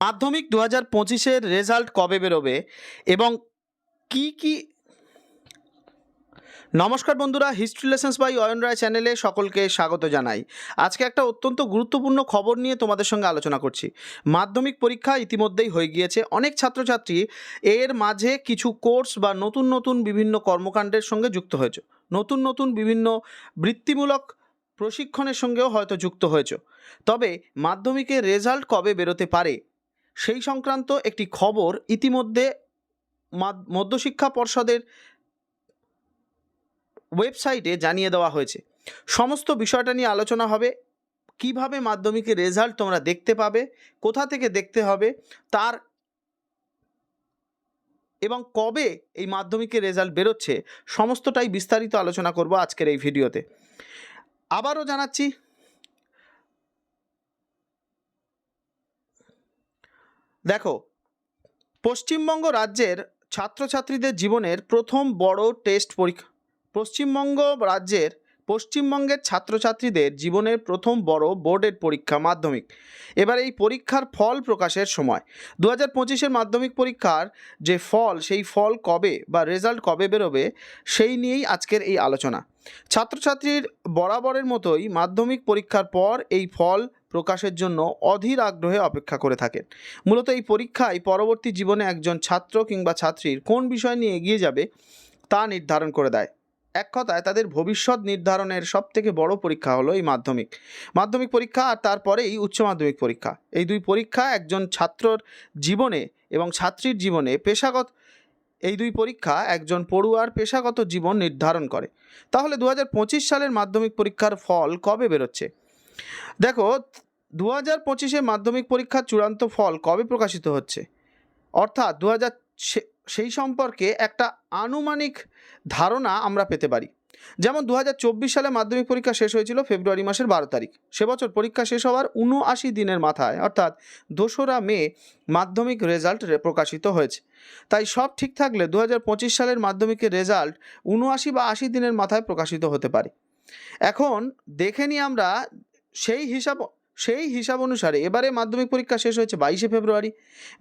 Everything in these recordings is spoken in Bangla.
মাধ্যমিক দু হাজার পঁচিশের রেজাল্ট কবে বেরোবে এবং কি কি নমস্কার বন্ধুরা history lessons by Ayan Roy চ্যানেলে সকলকে স্বাগত জানাই। আজকে একটা অত্যন্ত গুরুত্বপূর্ণ খবর নিয়ে তোমাদের সঙ্গে আলোচনা করছি। মাধ্যমিক পরীক্ষা ইতিমধ্যেই হয়ে গিয়েছে। অনেক ছাত্রছাত্রী এর মাঝে কিছু কোর্স বা নতুন নতুন বিভিন্ন কর্মকাণ্ডের সঙ্গে যুক্ত হয়েছে। নতুন নতুন বিভিন্ন বৃত্তিমূলক প্রশিক্ষণের সঙ্গেও হয়তো যুক্ত হয়েছে। তবে মাধ্যমিকের রেজাল্ট কবে বেরোতে পারে সেই সংক্রান্ত একটি খবর ইতিমধ্যে মধ্যশিক্ষা পর্ষদের ওয়েবসাইটে জানিয়ে দেওয়া হয়েছে। সমস্ত বিষয়টা নিয়ে আলোচনা হবে। কীভাবে মাধ্যমিকের রেজাল্ট তোমরা দেখতে পাবে, কোথা থেকে দেখতে হবে, তার এবং কবে এই মাধ্যমিকের রেজাল্ট বেরোচ্ছে, সমস্তটাই বিস্তারিত আলোচনা করব আজকের এই ভিডিওতে। আবারও জানাচ্ছি দেখো, পশ্চিমবঙ্গ রাজ্যের ছাত্রছাত্রীদের জীবনের প্রথম বড় টেস্ট পরীক্ষা। পশ্চিমবঙ্গ রাজ্যের পশ্চিমবঙ্গের ছাত্রছাত্রীদের জীবনের প্রথম বড় বোর্ডের পরীক্ষা মাধ্যমিক। এবার এই পরীক্ষার ফল প্রকাশের সময়। দু হাজার পঁচিশের মাধ্যমিক পরীক্ষার যে ফল, সেই ফল কবে বা রেজাল্ট কবে বেরোবে, সেই নিয়েই আজকের এই আলোচনা। ছাত্রছাত্রীর বরাবরের মতোই মাধ্যমিক পরীক্ষার পর এই ফল প্রকাশের জন্য অধীর আগ্রহে অপেক্ষা করে থাকেন। মূলত এই পরীক্ষায় পরবর্তী জীবনে একজন ছাত্র কিংবা ছাত্রীর কোন বিষয় নিয়ে এগিয়ে যাবে তা নির্ধারণ করে দেয়। এক কথায় তাদের ভবিষ্যৎ নির্ধারণের সব থেকে বড় পরীক্ষা হলো এই মাধ্যমিক। মাধ্যমিক পরীক্ষা আর তারপরেই উচ্চ মাধ্যমিক পরীক্ষা। এই দুই পরীক্ষা একজন ছাত্রর জীবনে এবং ছাত্রীর জীবনে পেশাগত, এই দুই পরীক্ষা একজন পড়ুয়ার পেশাগত জীবন নির্ধারণ করে। তাহলে দু হাজার পঁচিশ সালের মাধ্যমিক পরীক্ষার ফল কবে বেরোচ্ছে? দেখো দু হাজার পঁচিশে মাধ্যমিক পরীক্ষার চূড়ান্ত ফল কবে প্রকাশিত হচ্ছে? অর্থাৎ দু হাজার সেই সম্পর্কে একটা আনুমানিক ধারণা আমরা পেতে পারি। যেমন দু হাজার চব্বিশ সালে মাধ্যমিক পরীক্ষা শেষ হয়েছিল ফেব্রুয়ারি মাসের বারো তারিখ। সে বছর পরীক্ষা শেষ হওয়ার উনআশি দিনের মাথায়, অর্থাৎ দোসরা মে মাধ্যমিক রেজাল্ট প্রকাশিত হয়েছে। তাই সব ঠিক থাকলে দু হাজার পঁচিশ সালের মাধ্যমিকের রেজাল্ট উনআশি বা আশি দিনের মাথায় প্রকাশিত হতে পারে। এখন দেখে নিই আমরা সেই হিসাব সেই হিসাব অনুসারে এবারে মাধ্যমিক পরীক্ষা শেষ হয়েছে বাইশে ফেব্রুয়ারি।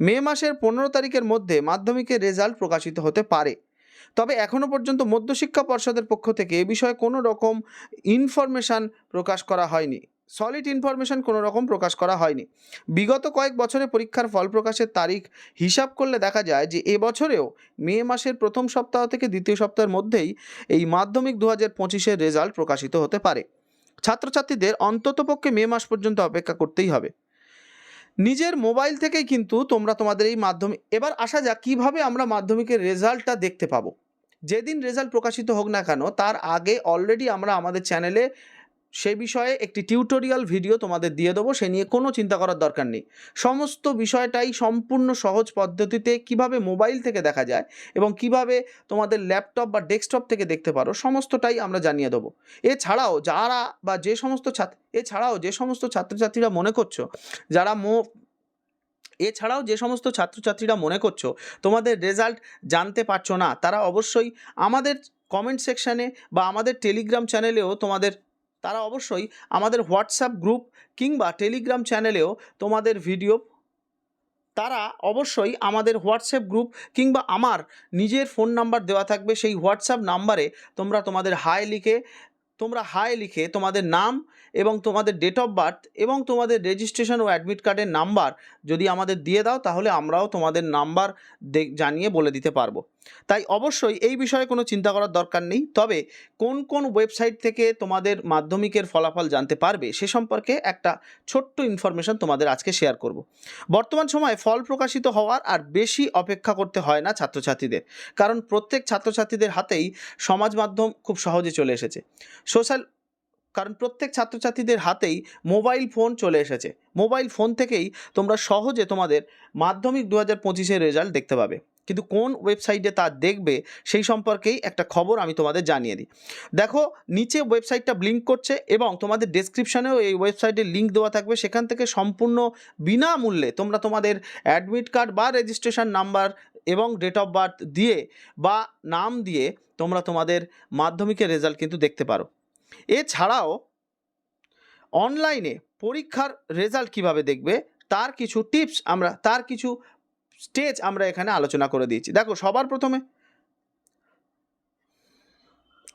মে মাসের পনেরো তারিখের মধ্যে মাধ্যমিকের রেজাল্ট প্রকাশিত হতে পারে। তবে এখনও পর্যন্ত মধ্যশিক্ষা পর্ষদের পক্ষ থেকে এ বিষয়ে কোনো রকম ইনফরমেশান প্রকাশ করা হয়নি। সলিড ইনফরমেশান কোনো রকম প্রকাশ করা হয়নি। বিগত কয়েক বছরে পরীক্ষার ফল প্রকাশের তারিখ হিসাব করলে দেখা যায় যে এবছরেও মে মাসের প্রথম সপ্তাহ থেকে দ্বিতীয় সপ্তাহের মধ্যেই এই মাধ্যমিক দু হাজার পঁচিশের রেজাল্ট প্রকাশিত হতে পারে। ছাত্রছাত্রীদের অন্ততপক্ষে মে মাস পর্যন্ত অপেক্ষা করতেই হবে। নিজের মোবাইল থেকেই কিন্তু তোমরা তোমাদের এই মাধ্যমিক এবার আসা যাক কীভাবে আমরা মাধ্যমিকের রেজাল্টটা দেখতে পাবো। যেদিন রেজাল্ট প্রকাশিত হোক না কেন, তার আগে অলরেডি আমরা আমাদের চ্যানেলে সে বিষয়ে একটি টিউটোরিয়াল ভিডিও তোমাদের দিয়ে দেবো, সে নিয়ে কোনো চিন্তা করার দরকার নেই। সমস্ত বিষয়টাই সম্পূর্ণ সহজ পদ্ধতিতে কীভাবে মোবাইল থেকে দেখা যায় এবং কীভাবে তোমাদের ল্যাপটপ বা ডেস্কটপ থেকে দেখতে পারো, সমস্তটাই আমরা জানিয়ে দেবো। এছাড়াও যারা বা যে সমস্ত ছাত্র, এছাড়াও যে সমস্ত ছাত্রছাত্রীরা মনে করছ, যারা মো, এছাড়াও যে সমস্ত ছাত্রছাত্রীরা মনে করছ, তোমাদের রেজাল্ট জানতে পারছ না, তারা অবশ্যই আমাদের কমেন্ট সেকশানে বা আমাদের টেলিগ্রাম চ্যানেলেও তোমাদের তারা অবশ্যই আমাদের হোয়াটসঅ্যাপ গ্রুপ কিংবা টেলিগ্রাম চ্যানেলেও তোমাদের ভিডিও তারা অবশ্যই আমাদের হোয়াটসঅ্যাপ গ্রুপ কিংবা আমার নিজের ফোন নাম্বার দেওয়া থাকবে। সেই হোয়াটসঅ্যাপ নাম্বারে তোমরা তোমাদের হাই লিখে, তোমরা হাই লিখে তোমাদের নাম এবং তোমাদের ডেট অফ বার্থ এবং তোমাদের রেজিস্ট্রেশন ও অ্যাডমিট কার্ডের নাম্বার যদি আমাদের দিয়ে দাও, তাহলে আমরাও তোমাদের নাম্বার জানিয়ে বলে দিতে পারব। তাই অবশ্যই এই বিষয়ে কোনো চিন্তা করার দরকার নেই। তবে কোন কোন ওয়েবসাইট থেকে তোমাদের মাধ্যমিকের ফলাফল জানতে পারবে সে সম্পর্কে একটা ছোট্ট ইনফরমেশন তোমাদের আজকে শেয়ার করব। বর্তমান সময়ে ফল প্রকাশিত হওয়ার আর বেশি অপেক্ষা করতে হয় না ছাত্রছাত্রীদের। কারণ প্রত্যেক ছাত্রছাত্রীদের হাতেই সমাজ মাধ্যম খুব সহজে চলে এসেছে। সোশ্যাল কারণ প্রত্যেক ছাত্রছাত্রীদের হাতেই মোবাইল ফোন চলে এসেছে। মোবাইল ফোন থেকেই তোমরা সহজে তোমাদের মাধ্যমিক দু হাজার পঁচিশের রেজাল্ট দেখতে পাবে। কিন্তু কোন ওয়েবসাইটে তা দেখবে সেই সম্পর্কেই একটা খবর আমি তোমাদের জানিয়ে দিই। দেখো, নিচে ওয়েবসাইটটা ব্লিঙ্ক করছে এবং তোমাদের ডেসক্রিপশনেও এই ওয়েবসাইটের লিঙ্ক দেওয়া থাকবে। সেখান থেকে সম্পূর্ণ বিনামূল্যে তোমরা তোমাদের অ্যাডমিট কার্ড বা রেজিস্ট্রেশন নাম্বার এবং ডেট অফ বার্থ দিয়ে বা নাম দিয়ে তোমরা তোমাদের মাধ্যমিকের রেজাল্ট কিন্তু দেখতে পারো। এছাড়াও অনলাইনে পরীক্ষার রেজাল্ট কীভাবে দেখবে, তার কিছু টিপস আমরা, তার কিছু স্টেজ আমরা এখানে আলোচনা করে দিয়েছি। দেখো, সবার প্রথমে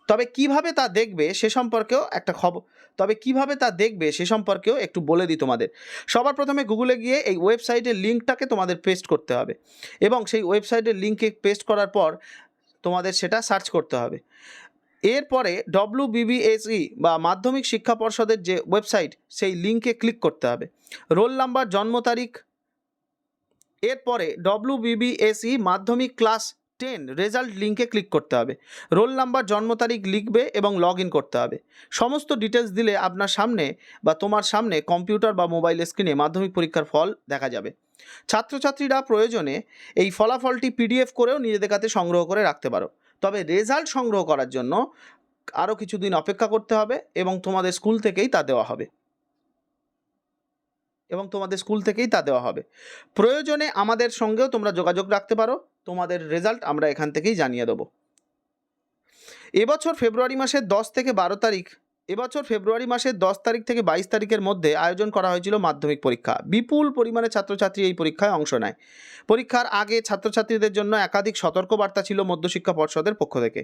তবে কীভাবে তা দেখবে সে সম্পর্কেও একটা খবর তবে কীভাবে তা দেখবে সে সম্পর্কেও একটু বলে দিই তোমাদের। সবার প্রথমে গুগলে গিয়ে এই ওয়েবসাইটের লিঙ্কটাকে তোমাদের পেস্ট করতে হবে এবং সেই ওয়েবসাইটের লিঙ্কে পেস্ট করার পর তোমাদের সেটা সার্চ করতে হবে। এরপরে ডব্লিউ বিবিএসই বা মাধ্যমিক শিক্ষা পর্ষদের যে ওয়েবসাইট সেই লিঙ্কে ক্লিক করতে হবে। রোল নাম্বার, জন্ম তারিখ এরপরে W BBSE Madhyamik class ten result লিঙ্কে ক্লিক করতে হবে। রোল নাম্বার, জন্ম তারিখ লিখবে এবং লগ ইন করতে হবে। সমস্ত ডিটেলস দিলে আপনার সামনে বা তোমার সামনে কম্পিউটার বা মোবাইল স্ক্রিনে মাধ্যমিক পরীক্ষার ফল দেখা যাবে। ছাত্রছাত্রীরা প্রয়োজনে এই ফলাফলটি পিডিএফ করেও নিজেদের কাছে সংগ্রহ করে রাখতে পারো। তবে রেজাল্ট সংগ্রহ করার জন্য আরও কিছুদিন অপেক্ষা করতে হবে এবং তোমাদের স্কুল থেকেই তা দেওয়া হবে। এবং তোমাদের স্কুল থেকেই তা দেওয়া হবে। প্রয়োজনে আমাদের সঙ্গেও তোমরা যোগাযোগ রাখতে পারো। তোমাদের রেজাল্ট আমরা এখান থেকেই জানিয়ে দেবো। এবছর ফেব্রুয়ারি মাসের দশ থেকে বারো তারিখ এবছর ফেব্রুয়ারি মাসের দশ তারিখ থেকে বাইশ তারিখের মধ্যে আয়োজন করা হয়েছিল মাধ্যমিক পরীক্ষা। বিপুল পরিমাণে ছাত্রছাত্রী এই পরীক্ষায় অংশ নেয়। পরীক্ষার আগে ছাত্রছাত্রীদের জন্য একাধিক সতর্কবার্তা ছিল মধ্যশিক্ষা পর্ষদের পক্ষ থেকে।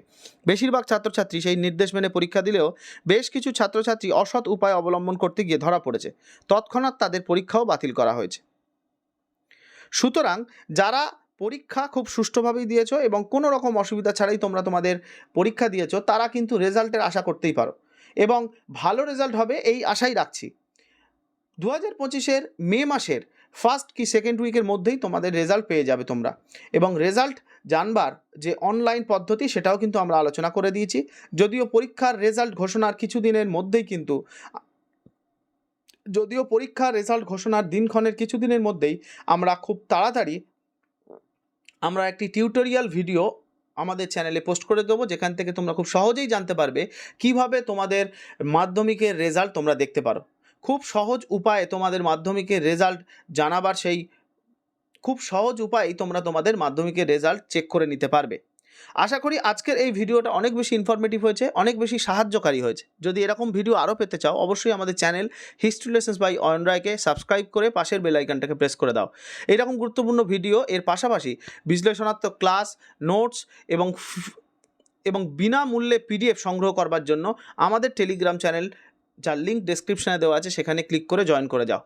বেশিরভাগ ছাত্রছাত্রী সেই নির্দেশ মেনে পরীক্ষা দিলেও বেশ কিছু ছাত্রছাত্রী অসৎ উপায় অবলম্বন করতে গিয়ে ধরা পড়েছে। তৎক্ষণাৎ তাদের পরীক্ষাও বাতিল করা হয়েছে। সুতরাং যারা পরীক্ষা খুব সুষ্ঠুভাবেই দিয়েছ এবং কোনো রকম অসুবিধা ছাড়াই তোমরা তোমাদের পরীক্ষা দিয়েছ, তারা কিন্তু রেজাল্টের আশা করতেই পারো। এবং ভালো রেজাল্ট হবে এই আশাই রাখছি। দু হাজার পঁচিশের মে মাসের ফার্স্ট কি সেকেন্ড উইকের মধ্যেই তোমাদের রেজাল্ট পেয়ে যাবে তোমরা। এবং রেজাল্ট জানবার যে অনলাইন পদ্ধতি সেটাও কিন্তু আমরা আলোচনা করে দিয়েছি। যদিও পরীক্ষার রেজাল্ট ঘোষণার কিছু দিনের মধ্যেই কিন্তু যদিও পরীক্ষার রেজাল্ট ঘোষণার দিনক্ষণের কিছু দিনের মধ্যেই আমরা খুব তাড়াতাড়ি আমরা একটি টিউটোরিয়াল ভিডিও আমাদের চ্যানেলে পোস্ট করে দেবো, যেখান থেকে তোমরা খুব সহজেই জানতে পারবে কীভাবে তোমাদের মাধ্যমিকের রেজাল্ট তোমরা দেখতে পারো। খুব সহজ উপায়ে তোমাদের মাধ্যমিকের রেজাল্ট জানাবার সেই খুব সহজ উপায়ে তোমরা তোমাদের মাধ্যমিকের রেজাল্ট চেক করে নিতে পারবে। আশা করি আজকের এই ভিডিওটা অনেক বেশি ইনফরমেটিভ হয়েছে, অনেক বেশি সাহায্যকারী হয়েছে। যদি এরকম ভিডিও আরও পেতে চাও, অবশ্যই আমাদের channel history lessons by Ayan রায়কে সাবস্ক্রাইব করে পাশের বেল আইকনটাকে প্রেস করে দাও। এরকম গুরুত্বপূর্ণ ভিডিও এর পাশাপাশি বিশ্লেষণাত্মক ক্লাস নোটস এবং এবং বিনামূল্যে পিডিএফ সংগ্রহ করবার জন্য আমাদের টেলিগ্রাম চ্যানেল যার লিঙ্ক ডিসক্রিপশানে দেওয়া আছে, সেখানে ক্লিক করে জয়েন করে যাও।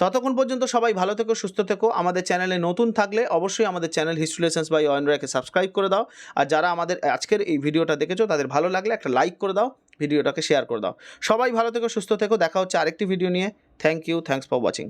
ততক্ষণ পর্যন্ত সবাই ভালো থেকো, সুস্থ থেকো। আমাদের চ্যানেলে নতুন থাকলে অবশ্যই আমাদের চ্যানেল হিস্ট্রি লেসেন্স বাই অয়েনরাকে সাবস্ক্রাইব করে দাও। আর যারা আমাদের আজকের এই ভিডিওটা দেখেছ, তাদের ভালো লাগলে একটা লাইক করে দাও, ভিডিওটাকে শেয়ার করে দাও। সবাই ভালো থেকো, সুস্থ থেকো। দেখা হচ্ছে আরেকটি ভিডিও নিয়ে। Thank you thanks for watching